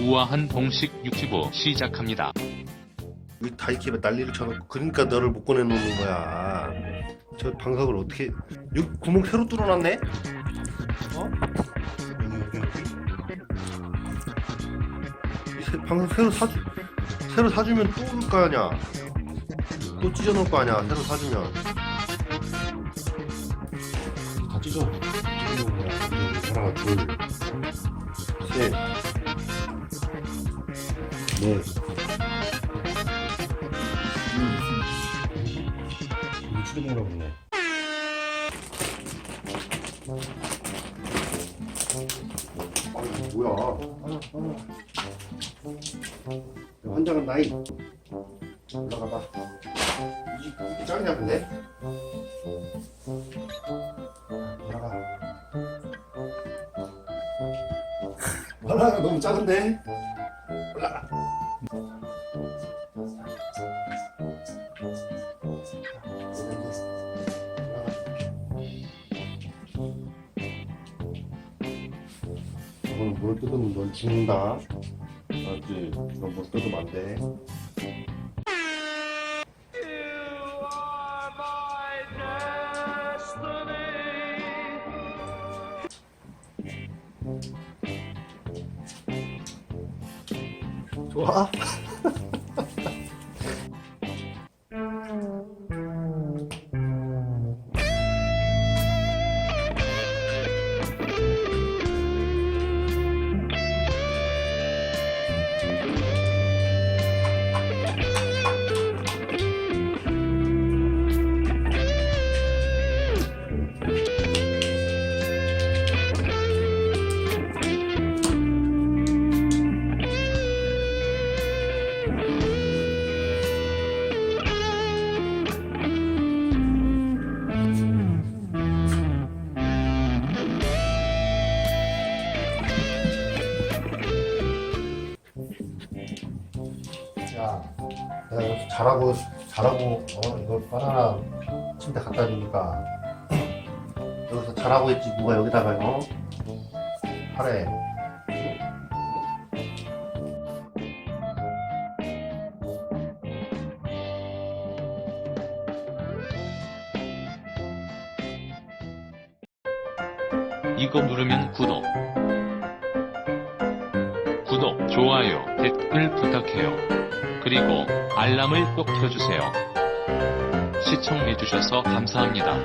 우아한 동식 유튜브 시작합니다. 왜 다이캐에 난리를 쳐놓고 그러니까 너를 못 꺼내놓는 거야 저 방석을 어떻게 여기 구멍 새로 뚫어놨네? 어? 방석 새로 사주 새로 사주면 또 올 거 아니야 또 찢어놓을 거 아니야 새로 사주면 다 찢어. 찢어놓은 거야. 하나, 둘, 셋, 이게 짱이야 근데 올라가 올라가 너무 작은데 이건 물 뜯으면 넌 죽는다 알았지? 이건 물 뜯으면 안 돼 좋아? 야, 내가 여기서 잘하고 잘하고 어 이거 바나나 침대 갖다 주니까 여기서 잘하고 있지 누가 여기다가 어 하래. 이거 누르면 구독. 구독, 좋아요, 댓글 부탁해요. 그리고 알람을 꼭 켜주세요. 시청해주셔서 감사합니다.